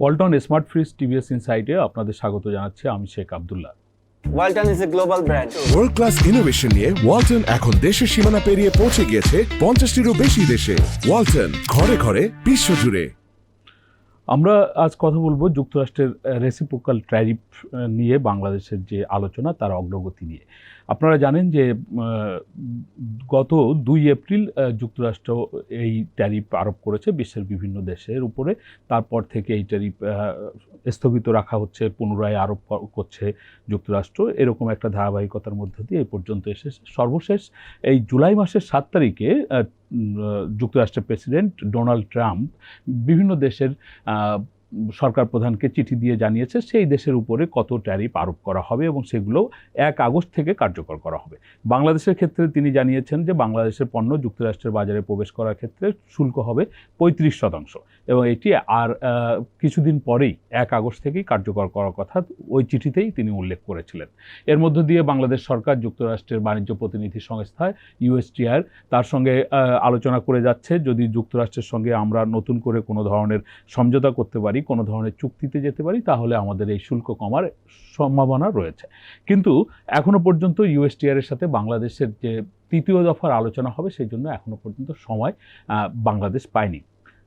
Walton smart fridge TVS ইনসাইটে আপনাদের স্বাগত জানাচ্ছি আমি Sheikh Abdullah. Walton is a global brand. World class innovation নিয়ে ওয়ালটন এখন দেশের সীমানা পেরিয়ে পৌঁছে গিয়েছে পঞ্চাশটিরও বেশি দেশে। ওয়ালটন ঘরে ঘরে বিশ্বজুড়ে। আমরা আজ কথা বলব যুক্তরাষ্ট্রের রেসিপোকাল ট্যারিফ নিয়ে বাংলাদেশের যে আলোচনা তার অগ্রগতি নিয়ে। আপনারা জানেন যে গত দুই এপ্রিল যুক্তরাষ্ট্র এই ট্যারিফ আরোপ করেছে বিশ্বের বিভিন্ন দেশের উপরে। তারপর থেকে এই ট্যারিফ স্থগিত রাখা হচ্ছে, পুনরায় আরোপ করছে যুক্তরাষ্ট্র। এরকম একটা ধারাবাহিকতার মধ্য দিয়ে এই পর্যন্ত এসেছে সর্বশেষ এই জুলাই মাসের সাত তারিখে যুক্তরাষ্ট্রের প্রেসিডেন্ট ডোনাল্ড ট্রাম্প বিভিন্ন দেশের সরকার প্রধানকে চিঠি দিয়ে জানিয়েছে সেই দেশের উপরে কত ট্যারিফ আরোপ করা হবে এবং সেগুলো এক আগস্ট থেকে কার্যকর করা হবে। বাংলাদেশের ক্ষেত্রে তিনি জানিয়েছেন যে বাংলাদেশের পণ্য যুক্তরাষ্ট্রের বাজারে প্রবেশ করার ক্ষেত্রে শুল্ক হবে পঁয়ত্রিশ শতাংশ এবং এটি আর কিছুদিন পরেই এক আগস্ট থেকেই কার্যকর করার কথা ওই চিঠিতেই তিনি উল্লেখ করেছিলেন। এর মধ্য দিয়ে বাংলাদেশ সরকার যুক্তরাষ্ট্রের বাণিজ্য প্রতিনিধি সংস্থায় ইউএসটিআর তার সঙ্গে আলোচনা করে যাচ্ছে। যদি যুক্তরাষ্ট্রের সঙ্গে আমরা নতুন করে কোনো ধরনের সমঝোতা করতে পারি কোনো ধরনের চুক্তিতে যেতে পারি, তাহলে আমাদের এই শুল্ক কমার সম্ভাবনা রয়েছে। কিন্তু এখনও পর্যন্ত ইউএসটিআর এর সাথে বাংলাদেশের যে তৃতীয় দফার আলোচনা হবে, সেই জন্য এখনও পর্যন্ত সময় বাংলাদেশ পায়নি।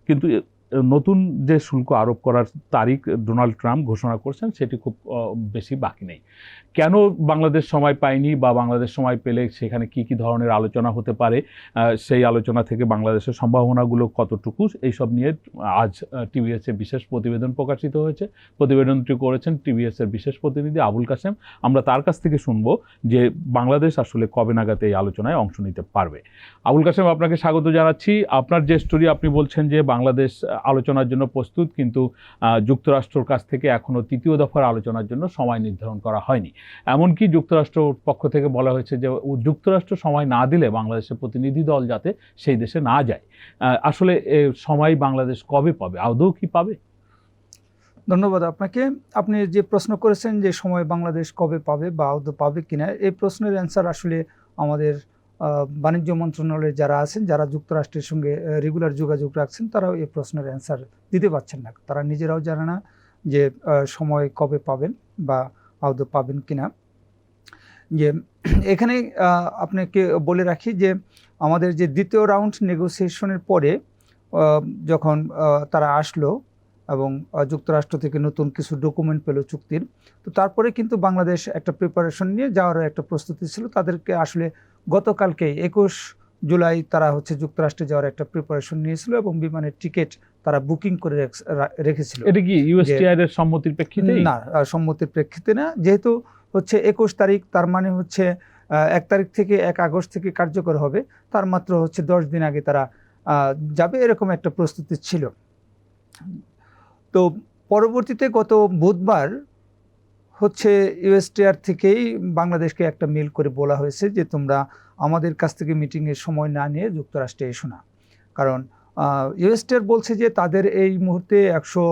কিন্তু নতুন যে শুল্ক আরোপ করার তারিখ ডোনাল্ড ট্রাম্প ঘোষণা করছেন, সেটি খুব বেশি বাকি নেই। কেন বাংলাদেশ সময় পায়নি বা বাংলাদেশ সময় পেলে সেখানে কি কি ধরনের আলোচনা হতে পারে? সেই আলোচনা থেকে বাংলাদেশের সম্ভাবনাগুলো কতটুকু? এইসব নিয়ে আজ টিভিএসের বিশেষ প্রতিবেদন প্রকাশিত হয়েছে। প্রতিবেদনটি করেছেন টিভিএসের বিশেষ প্রতিনিধি আবুল কাসেম আমরা তার কাছ থেকে শুনব যে বাংলাদেশ আসলে কবে নাগাদ এই আলোচনায় অংশ নিতে পারবে। আবুল কাসেম আপনাকে স্বাগত জানাচ্ছি। আপনার যে স্টোরি আপনি বলছেন যে বাংলাদেশ আলোচনার জন্য প্রস্তুত, কিন্তু যুক্তরাষ্ট্রর কাছ থেকে এখনও তৃতীয় দফার আলোচনার জন্য সময় নির্ধারণ করা হয়নি। এমনকি যুক্তরাষ্ট্র পক্ষ থেকে বলা হয়েছে যে যুক্তরাষ্ট্র সময় না দিলে বাংলাদেশের প্রতিনিধি দল যাতে সেই দেশে না যায়। আসলে সময় বাংলাদেশ কবে পাবে? আদৌ কি পাবে? ধন্যবাদ আপনাকে। আপনি যে প্রশ্ন করেছেন যে, সময় বাংলাদেশ কবে পাবে বা আদৌ পাবে কিনা, এই প্রশ্নের অ্যান্সার আসলে আমাদের বাণিজ্য মন্ত্রণালয়ে যারা আছেন, যারা যুক্তরাষ্ট্রের সঙ্গে রেগুলার যোগাযোগ রাখছেন, তারাও এই প্রশ্নের অ্যান্সার দিতে পারছেন না। তারা নিজেরাও জানে না যে সময় কবে পাবেন বা আদৌ পাবেন কিনা। যে, এখানে আপনাকে বলে রাখি যে, আমাদের যে দ্বিতীয় রাউন্ড নেগোসিয়েশনের পরে যখন তারা আসলো এবং যুক্তরাষ্ট্র থেকে নতুন কিছু ডকুমেন্ট পেল চুক্তির, তো তারপরে কিন্তু বাংলাদেশ একটা প্রিপারেশন নিয়ে যাওয়ার একটা প্রস্তুতি ছিল। তাদেরকে আসলে গতকালকে একুশ জুলাই তারা হচ্ছে যুক্তরাষ্ট্রে যাওয়ার একটা প্রিপারেশন নিয়েছিল এবং বিমানের টিকিট তারা বুকিং করে রেখ- রেখেছিল। এটা কি ইউএসটিআর এর সম্মতির প্রেক্ষিতে না সম্মতির প্রেক্ষিতে না। যেহেতু হচ্ছে একুশ তারিখ তার মানে হচ্ছে এক তারিখ থেকে এক আগস্ট থেকে কার্যকর হবে। তার মাত্র হচ্ছে দশ দিন আগে তারা যাবে এরকম একটা প্রস্তুতি ছিল। তো পরবর্তীতে গত বুধবার হচ্ছে ইউএসটিআর থেকেই বাংলাদেশকে একটা মেল করে বলা হয়েছে যে তোমরা আমাদের কাছ থেকে মিটিংয়ের সময় না নিয়ে যুক্তরাষ্ট্রে এসো না। কারণ ইউএসটিআর বলছে যে তাদের এই মুহূর্তে একশো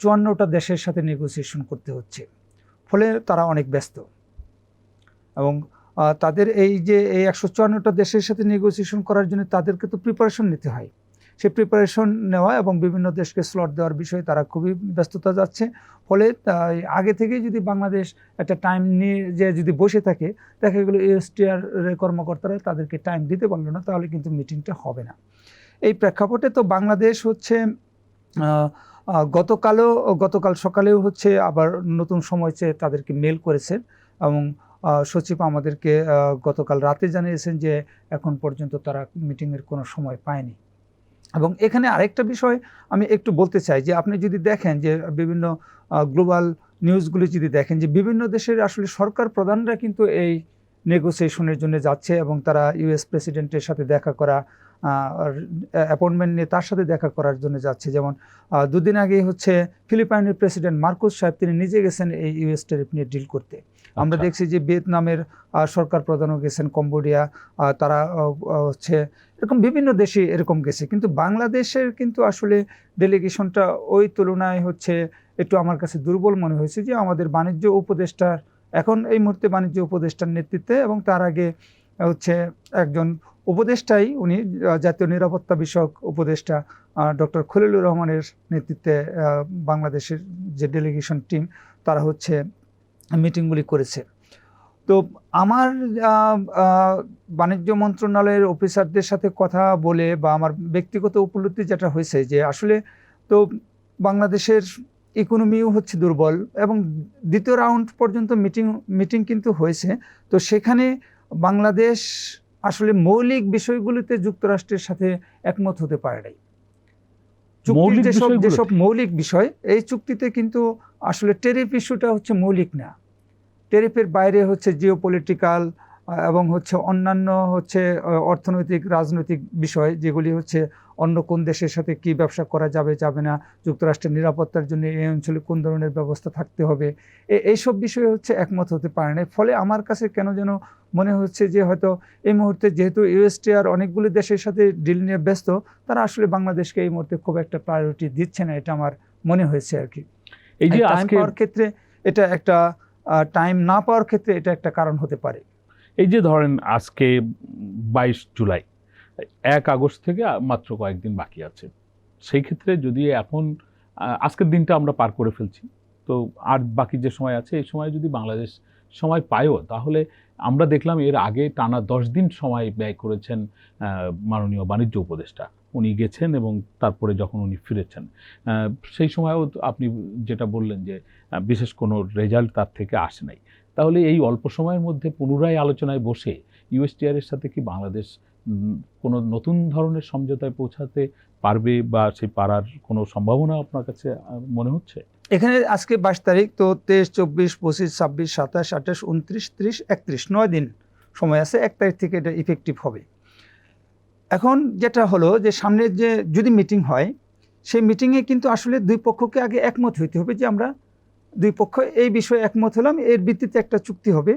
চুয়ান্নটা দেশের সাথে নেগোসিয়েশন করতে হচ্ছে। ফলে তারা অনেক ব্যস্ত। এবং তাদের এই যে এই একশো চুয়ান্নটা দেশের সাথে নেগোসিয়েশন করার জন্য তাদেরকে তো প্রিপারেশন নিতে হয়। সেই প্রিপারেশন নেওয়া এবং বিভিন্ন দেশকে স্লট দেওয়ার বিষয়ে তারা খুবই ব্যস্ততা যাচ্ছে। ফলে আগে থেকেই যদি বাংলাদেশ একটা টাইম নিয়ে যে যদি বসে থাকে, দেখা গেলো এসটিআর কর্মকর্তারা তাদেরকে টাইম দিতে পারল না, তাহলে কিন্তু মিটিংটা হবে না। এই প্রেক্ষাপটে তো বাংলাদেশ হচ্ছে গতকালও, গতকাল সকালেও হচ্ছে আবার নতুন সময় চেয়ে তাদেরকে মেল করেছেন এবং সচিব আমাদেরকে গতকাল রাতে জানিয়েছেন যে এখন পর্যন্ত তারা মিটিংয়ের কোনো সময় পায়নি। এবং এখানে আরেকটা বিষয় আমি একটু বলতে চাই যে আপনি যদি দেখেন যে বিভিন্ন গ্লোবাল নিউজগুলি যদি দেখেন যে বিভিন্ন দেশের আসলে সরকার প্রধানরা কিন্তু এই নেগোসিয়েশনের জন্য যাচ্ছে এবং তারা ইউএস প্রেসিডেন্টের সাথে দেখা করা অ্যাপয়েন্টমেন্ট নিয়ে তার সাথে দেখা করার জন্য যাচ্ছে। যেমন দুদিন আগে হচ্ছে ফিলিপাইনের প্রেসিডেন্ট মার্কোস সাহেব তিনি নিজে গেছেন এই ইউএস টেরিফ নিয়ে ডিল করতে। আমরা আচ্ছা। দেখছি যে ভিয়েতনামের সরকার প্রধানও গেছেন কম্বোডিয়া তারা হচ্ছে এরকম বিভিন্ন দেশে এরকম গেছে। কিন্তু বাংলাদেশের কিন্তু আসলে ডেলিগেশনটা ওই তুলনায় হচ্ছে একটু আমার কাছে দুর্বল মনে হয়েছে যে আমাদের বাণিজ্য উপদেষ্টার এখন এই মুহূর্তে বাণিজ্য উপদেষ্টার নেতৃত্বে এবং তার আগে হচ্ছে একজন উপদেষ্টাই উনি জাতীয় নিরাপত্তা বিষয়ক উপদেষ্টা ডক্টর খলিলুর রহমানের নেতৃত্বে বাংলাদেশের যে ডেলিগেশন টিম তারা হচ্ছে মিটিংগুলি করেছে। তো আমার বাণিজ্য মন্ত্রণালয়ের অফিসারদের সাথে কথা বলে বা আমার ব্যক্তিগত উপলব্ধি যেটা হয়েছে যে আসলে তো বাংলাদেশের ইকোনমিও হচ্ছে দুর্বল এবং দ্বিতীয় রাউন্ড পর্যন্ত মিটিং মিটিং কিন্তু হয়েছে। তো সেখানে বাংলাদেশ আসলে মৌলিক বিষয়গুলিতে যুক্তরাষ্ট্রের সাথে একমত হতে পারে নাই। চুক্তির যেসব যেসব মৌলিক বিষয় এই চুক্তিতে কিন্তু আসলে টেরিফ ইস্যুটা হচ্ছে মৌলিক না। টেরিফের বাইরে হচ্ছে জিও পলিটিক্যাল এবং হচ্ছে অন্যান্য হচ্ছে অর্থনৈতিক রাজনৈতিক বিষয় যেগুলি হচ্ছে অন্য কোন দেশের সাথে কি ব্যবসা করা যাবে যাবে না যুক্তরাষ্ট্রের নিরাপত্তার জন্য এই অঞ্চলে কোন ধরনের ব্যবস্থা থাকতে হবে এইসব বিষয়ে হচ্ছে একমত হতে পারে না ফলে আমার কাছে কেন যেন মনে হচ্ছে যে হয়তো এই মুহূর্তে যেহেতু ইউএসটিআর অনেকগুলি দেশের সাথে ডিল নিয়ে ব্যস্ত তারা আসলে বাংলাদেশকে এই মুহূর্তে খুব একটা প্রায়োরিটি দিচ্ছে না এটা আমার মনে হয়েছে আর কি। এই যে টাইম পাওয়ার ক্ষেত্রে এটা একটা টাইম না পাওয়ার ক্ষেত্রে এটা একটা কারণ হতে পারে। এই যে ধরেন আজকে বাইশ জুলাই এক আগস্ট থেকে মাত্র কয়েকদিন বাকি আছে। সেই ক্ষেত্রে যদি এখন আজকের দিনটা আমরা পার করে ফেলছি, তো আর বাকি যে সময় আছে, এই সময় যদি বাংলাদেশ সময় পায়ও, তাহলে আমরা দেখলাম এর আগে টানা দশ দিন সময় ব্যয় করেছেন মাননীয় বাণিজ্য উপদেষ্টা। উনি গেছেন এবং তারপরে যখন উনি ফিরেছেন সেই সময়ও আপনি যেটা বললেন যে বিশেষ কোনো রেজাল্ট তার থেকে আসে নাই। তাহলে এই অল্প সময়ের মধ্যে পুনরায় আলোচনায় বসে ইউএসটিআর এর সাথে কি বাংলাদেশ কোনো নতুন ধরনের সমঝোতায় পৌঁছাতে পারবে বা সেই পারার কোনো সম্ভাবনা আপনার কাছে মনে হচ্ছে? এখানে আজকে বাইশ তারিখ, তো তেইশ, চব্বিশ, পঁচিশ, ছাব্বিশ, সাতাশ, আঠাশ, উনত্রিশ, ত্রিশ, একত্রিশ, নয় দিন সময় আছে, এক তারিখ থেকে এটা ইফেক্টিভ হবে। এখন যেটা হলো যে সামনের যে যদি মিটিং হয়, সেই মিটিংয়ে কিন্তু আসলে দুই পক্ষকে আগে একমত হইতে হবে যে আমরা দুই পক্ষ এই বিষয়ে একমত হলাম, এর ভিত্তিতে একটা চুক্তি হবে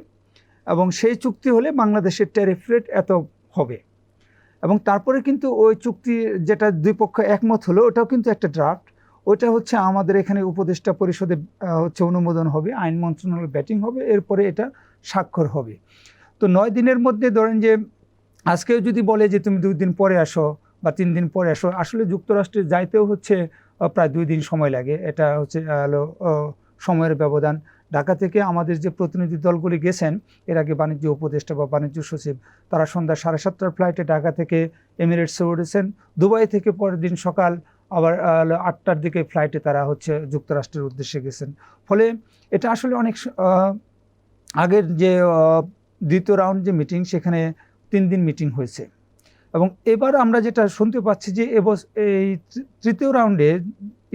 এবং সেই চুক্তি হলে বাংলাদেশের ট্যারিফ রেট এত হবে। এবং তারপরে কিন্তু ওই চুক্তি যেটা দুই পক্ষ একমত হলো, ওটাও কিন্তু একটা ড্রাফট ওটা হচ্ছে আমাদের এখানে উপদেষ্টা পরিষদে হচ্ছে অনুমোদন হবে, আইন মন্ত্রণালয় ব্যাটিং হবে, এরপরে এটা স্বাক্ষর হবে। তো নয় দিনের মধ্যে ধরেন যে, আজকেও যদি বলে যে তুমি দুই দিন পরে আসো বা তিন দিন পরে আসো, আসলে যুক্তরাষ্ট্রে যাইতেও হচ্ছে প্রায় দুই দিন সময় লাগে। এটা হচ্ছে সময়ের ব্যবধান। ঢাকা থেকে আমাদের যে প্রতিনিধি দলগুলি গেছেন, এর আগে বাণিজ্য উপদেষ্টা বা বাণিজ্য সচিব, তারা সন্ধ্যা সাড়ে সাতটার ফ্লাইটে ঢাকা থেকে এমিরেটসে উঠেছেন। দুবাই থেকে পরের দিন সকাল আবার আটটার দিকে ফ্লাইটে তারা হচ্ছে যুক্তরাষ্ট্রের উদ্দেশ্যে গেছেন। ফলে এটা আসলে অনেক আগের যে দ্বিতীয় রাউন্ড যে মিটিং সেখানে তিন দিন মিটিং হয়েছে। এবং এবার আমরা যেটা শুনতে পাচ্ছি যে এবস, এই তৃতীয় রাউন্ডে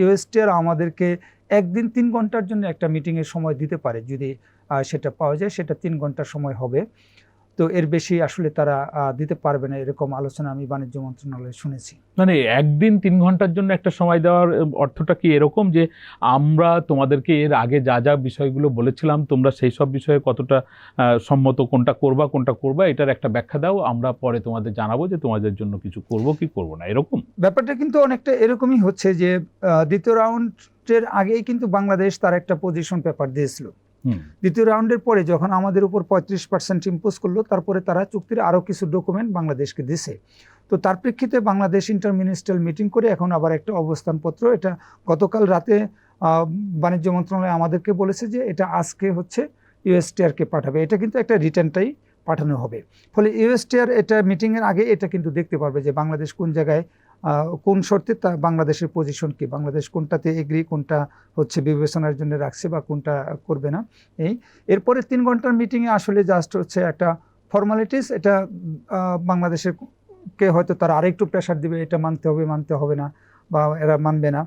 ইউএসটিআর আমাদেরকে একদিন তিন ঘণ্টার জন্য একটা মিটিংয়ের সময় দিতে পারে। যদি সেটা পাওয়া যায়, সেটা তিন ঘণ্টার সময় হবে। তো এর বেশি আসলে তারা দিতে পারবে না এরকম আলোচনা আমি বাণিজ্য মন্ত্রণালয়ে শুনেছি। মানে একদিন তিন ঘণ্টার জন্য একটা সময় দেওয়ার অর্থটা কি এরকম যে আমরা তোমাদেরকে এর আগে যা যা বিষয়গুলো বলেছিলাম তোমরা সেই সব বিষয়ে কতটা সম্মত কোনটা করবা কোনটা করবা এটার একটা ব্যাখ্যা দাও আমরা পরে তোমাদের জানাব যে তোমাদের জন্য কিছু করব কি করব না এরকম। ব্যাপারটা কিন্তু অনেকটা এরকমই হচ্ছে যে দ্বিতীয় রাউন্ডের আগেই কিন্তু বাংলাদেশ তার একটা পজিশন পেপার দিয়েছিল। দ্বিতীয় রাউন্ডের পরে যখন আমাদের উপর পঁয়ত্রিশ পার্সেন্ট ইম্পোজ করল, তারপরে তারা চুক্তির আরও কিছু ডকুমেন্ট বাংলাদেশকে দিছে। তো তার প্রেক্ষিতে বাংলাদেশ ইন্টারমিনিস্ট্রাল মিটিং করে এখন আবার একটা অবস্থানপত্র, এটা গতকাল রাতে বাণিজ্য মন্ত্রণালয় আমাদেরকে বলেছে যে এটা আজকে হচ্ছে ইউএসটিআরকে পাঠাবে। এটা কিন্তু একটা রিটার্নটাই পাঠানো হবে। ফলে ইউএসটিআর এটা মিটিংয়ের আগে এটা কিন্তু দেখতে পারবে যে বাংলাদেশ কোন জায়গায় কোন শর্তে তা বাংলাদেশের পজিশন কি? বাংলাদেশ কোনটাতে এগ্রি কোনটা হচ্ছে বিবেচনার জন্য রাখছে বা কোনটা করবে না? এই এরপরে তিন ঘণ্টার মিটিংয়ে আসলে জাস্ট হচ্ছে একটা ফর্মালিটিস এটা বাংলাদেশের কে হয়তো তারা আরেকটু প্রেশার দিবে, এটা মানতে হবে মানতে হবে না, বা এরা মানবে না।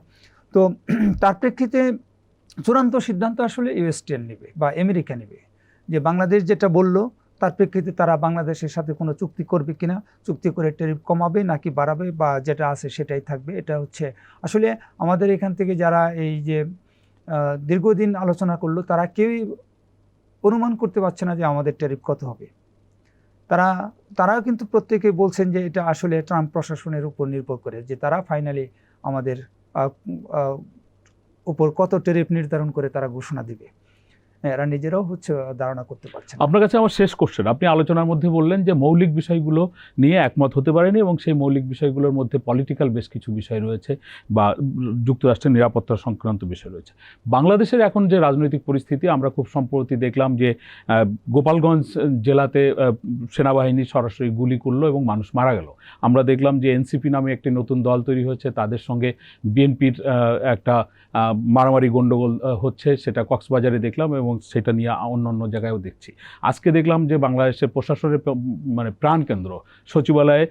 তো তার প্রেক্ষিতে চূড়ান্ত সিদ্ধান্ত আসলে ইউএসটিএন নেবে বা আমেরিকা নেবে। যে বাংলাদেশ যেটা বলল তার প্রেক্ষিতে তারা বাংলাদেশের সাথে কোনো চুক্তি করবে কিনা, চুক্তি করে ট্যারিফ কমাবে নাকি বাড়াবে বা যেটা আছে সেটাই থাকবে, এটা হচ্ছে। আসলে আমাদের এখান থেকে যারা এই যে দীর্ঘদিন আলোচনা করল, তারা কেউই অনুমান করতে পারছে না যে আমাদের ট্যারিফ কত হবে। তারা, তারাও কিন্তু প্রত্যেকে বলছেন যে এটা আসলে ট্রাম্প প্রশাসনের উপর নির্ভর করে, যে তারা ফাইনালি আমাদের উপর কত ট্যারিফ নির্ধারণ করে তারা ঘোষণা দিবে। এরা নিজেরাও হচ্ছে ধারণা করতে পারছে আপনার কাছে আমার শেষ কোশ্চেন আপনি আলোচনার মধ্যে বললেন যে মৌলিক বিষয়গুলো নিয়ে একমত হতে পারেনি এবং সেই মৌলিক বিষয়গুলোর মধ্যে পলিটিক্যাল বেশ কিছু বিষয় রয়েছে বা যুক্তরাষ্ট্রের নিরাপত্তা সংক্রান্ত বিষয় রয়েছে। বাংলাদেশের এখন যে রাজনৈতিক পরিস্থিতি, আমরা খুব সম্প্রতি দেখলাম যে গোপালগঞ্জ জেলাতে সেনাবাহিনী সরাসরি গুলি করল এবং মানুষ মারা গেল। আমরা দেখলাম যে এনসিপি নামে একটি নতুন দল তৈরি হয়েছে, তাদের সঙ্গে বিএনপির একটা মারামারি গণ্ডগোল হচ্ছে, সেটা কক্সবাজারে দেখলাম এবং সেটা নিয়ে অন্য অন্য জায়গায়ও দেখছি। আজকে দেখলাম যে বাংলাদেশের প্রশাসনের মানে প্রাণকেন্দ্র সচিবালয়ে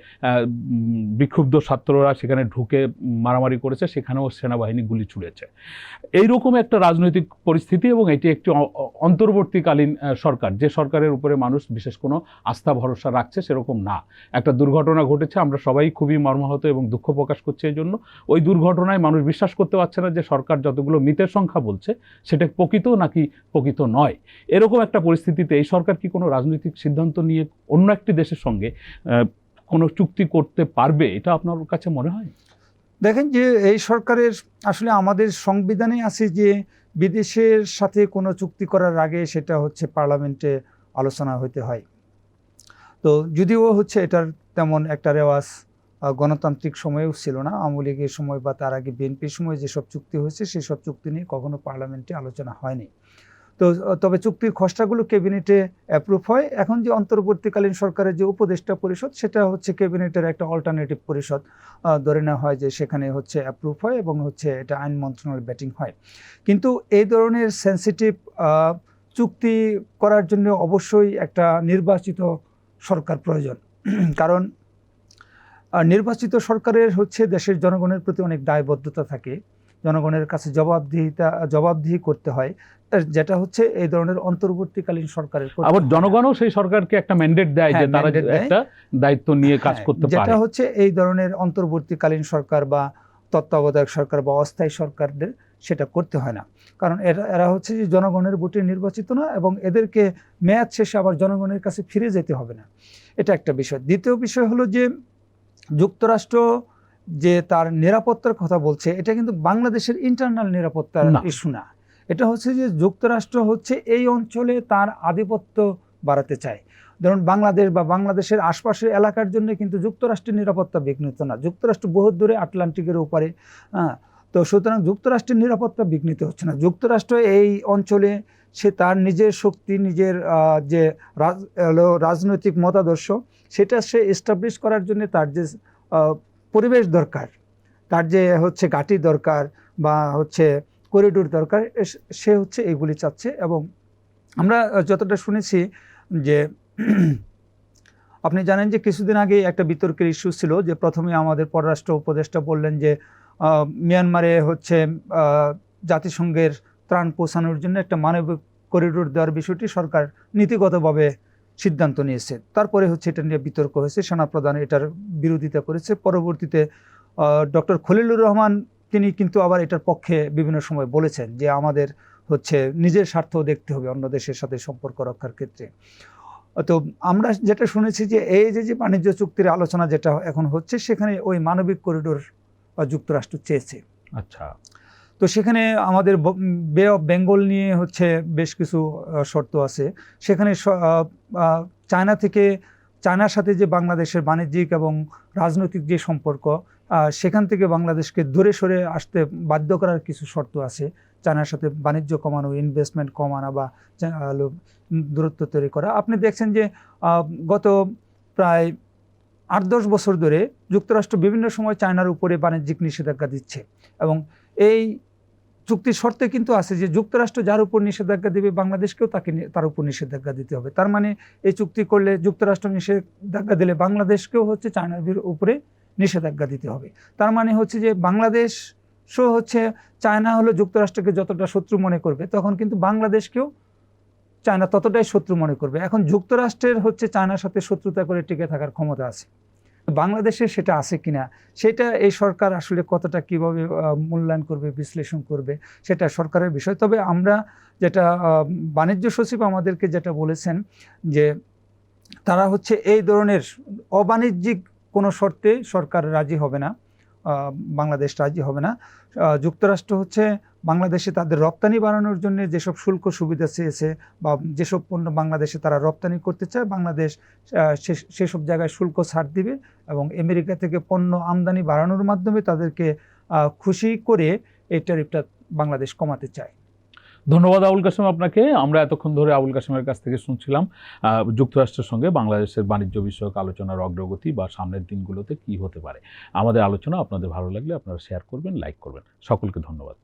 বিক্ষুব্ধ ছাত্ররা সেখানে ঢুকে মারামারি করেছে, সেখানেও সেনাবাহিনী গুলি ছুড়েছে। এইরকম একটা রাজনৈতিক পরিস্থিতি এবং এটি একটি অন্তর্বর্তীকালীন সরকার। যে সরকারের উপরে মানুষ বিশেষ কোনো আস্থা, ভরসা রাখছে সেরকম না। একটা দুর্ঘটনা ঘটেছে, আমরা সবাই খুবই মর্মাহত এবং দুঃখ প্রকাশ করছি এই জন্য ওই দুর্ঘটনায় মানুষ বিশ্বাস করতে পারছে না যে সরকার যতগুলো মৃতের সংখ্যা বলছে, সেটা প্রকৃত নাকি প্রকৃত নয়। এরকম একটা পরিস্থিতিতে এই সরকার কি কোনো রাজনৈতিক সিদ্ধান্ত নিয়ে অন্য একটি দেশের সঙ্গে কোনো চুক্তি করতে পারবে? এটা আপনার কাছে মনে হয়? দেখেন যে এই সরকারের আসলে আমাদের সংবিধানে আছে যে বিদেশের সাথে কোনো চুক্তি করার আগে সেটা হচ্ছে পার্লামেন্টে আলোচনা হতে হয়। তো যদিও হচ্ছে এটার তেমন একটা রেওয়াজ গণতান্ত্রিক সময়েও ছিল না। আওয়ামী লীগের সময় বা তার আগে বিএনপির সময় যেসব চুক্তি হয়েছে, সেসব চুক্তি নিয়ে কখনো পার্লামেন্টে আলোচনা হয়নি। তো তবে চুক্তির খসড়াগুলো ক্যাবিনেটে অ্যাপ্রুভ হয়। এখন যে অন্তর্বর্তীকালীন সরকারের যে উপদেষ্টা পরিষদ, সেটা হচ্ছে ক্যাবিনেটের একটা অল্টারনেটিভ পরিষদ ধরে নেওয়া হয় যে সেখানে হচ্ছে অ্যাপ্রুভ হয় এবং হচ্ছে এটা আইন মন্ত্রণালয় ব্যাটিং হয়। কিন্তু এই ধরনের সেন্সিটিভ চুক্তি করার জন্য অবশ্যই একটা নির্বাচিত সরকার প্রয়োজন। কারণ নির্বাচিত সরকারের হচ্ছে দেশের জনগণের প্রতি অনেক দায়বদ্ধতা থাকে। জনগণের কাছে জবাবদিহিতা জবাবদিহি করতে হয়। যেটা হচ্ছে এই ধরনের অন্তর্বর্তীকালীন সরকারের আবার জনগণও সেই সরকারকে একটা ম্যান্ডেট দেয় যে হ্যাঁ, তারা একটা দায়িত্ব নিয়ে কাজ হ্যাঁ, করতে পারে। যেটা হচ্ছে এই ধরনের অন্তর্বর্তীকালীন সরকার বা তত্ত্বাবধায়ক সরকার বা অস্থায়ী সরকারদের সেটা করতে হয় না। কারণ এরা এরা হচ্ছে যে জনগণের ভোটে নির্বাচিত না এবং এদেরকে মেয়াদ শেষে আবার জনগণের কাছে ফিরে যেতে হবে না। এটা একটা বিষয়। দ্বিতীয় বিষয় হলো যে যুক্তরাষ্ট্র যে তার নিরাপত্তার কথা বলছে এটা কিন্তু বাংলাদেশের ইন্টারনাল নিরাপত্তার। ইস্যু না। এটা হচ্ছে যে যুক্তরাষ্ট্র হচ্ছে এই অঞ্চলে তার আধিপত্য বাড়াতে চায়। ধরুন বাংলাদেশ বা বাংলাদেশের আশপাশের এলাকার জন্য কিন্তু যুক্তরাষ্ট্রের নিরাপত্তা বিঘ্নিত না। যুক্তরাষ্ট্র বহু দূরে আটলান্টিকের উপরে হ্যাঁ? তো সুতরাং যুক্তরাষ্ট্রের নিরাপত্তা বিঘ্নিত হচ্ছে না। যুক্তরাষ্ট্র এই অঞ্চলে সে তার নিজের শক্তি নিজের যে রাজ রাজনৈতিক মতাদর্শ সেটা সে এস্টাবলিশ করার জন্য তার যে পরিবেশ দরকার। তার যে হচ্ছে ঘাঁটি দরকার বা হচ্ছে করিডোর দরকার সে হচ্ছে এগুলি চাচ্ছে এবং আমরা যতটা শুনেছি যে আপনি জানেন যে কিছুদিন আগে একটা বিতর্কের ইস্যু ছিল যে প্রথমে আমাদের পররাষ্ট্র উপদেষ্টা বললেন যে মিয়ানমারে হচ্ছে জাতিসংঘের ত্রাণ পৌঁছানোর জন্য একটা মানবিক করিডোর দেওয়ার বিষয়টি সরকার নীতিগতভাবে সিদ্ধান্ত নিয়েছে। তারপরে হচ্ছে এটা নিয়ে বিতর্ক হয়েছে, সেনাপ্রধান এটার বিরোধিতা করেছে। পরবর্তীতে ডক্টর খলিলুর রহমান, তিনি কিন্তু আবার এটার পক্ষে বিভিন্ন সময় বলেছেন যে আমাদের হচ্ছে নিজের স্বার্থ দেখতে হবে অন্য দেশের সাথে সম্পর্ক রক্ষার ক্ষেত্রে। তো আমরা যেটা শুনেছি যে এই যে যে বাণিজ্য চুক্তির আলোচনা যেটা এখন হচ্ছে, সেখানে ওই মানবিক করিডোর যুক্তরাষ্ট্র চেয়েছে। আচ্ছা। তো সেখানে আমাদের বে অফ বেঙ্গল নিয়ে হচ্ছে বেশ কিছু শর্ত আছে। সেখানে চায়না থেকে, চায়নার সাথে যে বাংলাদেশের বাণিজ্যিক এবং রাজনৈতিক যে সম্পর্ক সেখান থেকে বাংলাদেশকে দূরে সরে আসতে বাধ্য করার কিছু শর্ত আছে। চায়নার সাথে বাণিজ্য কমানো ইনভেস্টমেন্ট কমানো বা দূরত্ব তৈরি করা। আপনি দেখছেন যে গত প্রায় আট দশ বছর ধরে যুক্তরাষ্ট্র বিভিন্ন সময় চায়নার উপরে বাণিজ্যিক নিষেধাজ্ঞা দিচ্ছে এবং এই চুক্তির শর্তে কিন্তু আছে যে যুক্তরাষ্ট্র যার উপর নিষেধাজ্ঞা দেবে, বাংলাদেশকেও তাকে তার উপর নিষেধাজ্ঞা দিতে হবে। তার মানে এই চুক্তি করলে যুক্তরাষ্ট্র নিষেধাজ্ঞা দিলে বাংলাদেশকেও হচ্ছে চায়নার উপরে নিষেধাজ্ঞা দিতে হবে। তার মানে হচ্ছে যে বাংলাদেশ বাংলাদেশও হচ্ছে চায়না হলো যুক্তরাষ্ট্রকে যতটা শত্রু মনে করবে, তখন কিন্তু বাংলাদেশকেও চায়না ততটাই শত্রু মনে করবে। এখন যুক্তরাষ্ট্রের হচ্ছে চায়নার সাথে শত্রুতা করে টিকে থাকার ক্ষমতা আছে। বাংলাদেশে সেটা আছে কিনা, সেটা এই সরকার আসলে কতটা কীভাবে মূল্যায়ন করবে, বিশ্লেষণ করবে, সেটা সরকারের বিষয়। তবে আমরা যেটা বাণিজ্য সচিব আমাদেরকে যেটা বলেছেন যে তারা হচ্ছে এই ধরনের অবাণিজ্যিক কোনো শর্তে সরকার রাজি হবে না বাংলাদেশ রাজি হবে না। যুক্তরাষ্ট্র হচ্ছে বাংলাদেশে তাদের রপ্তানি বাড়ানোর জন্য যেসব শুল্ক সুবিধা চেয়েছে বা যেসব পণ্য বাংলাদেশে তারা রপ্তানি করতে চায়, বাংলাদেশ সেসব জায়গায় শুল্ক ছাড় দিবে এবং আমেরিকা থেকে পণ্য আমদানি বাড়ানোর মাধ্যমে তাদেরকে খুশি করে এই ট্যারিফটা বাংলাদেশ কমাতে চায়। ধন্যবাদ আবুল কাসেম আপনাকে। আমরা এতক্ষণ ধরে আবুল কাসেমের কাছ থেকে শুনছিলাম যুক্তরাষ্ট্রের সঙ্গে বাংলাদেশের বাণিজ্য বিষয়ক আলোচনার অগ্রগতি বা সামনের দিনগুলোতে কি হতে পারে। আমাদের আলোচনা আপনাদের ভালো লাগলে আপনারা শেয়ার করবেন লাইক করবেন। সকলকে ধন্যবাদ।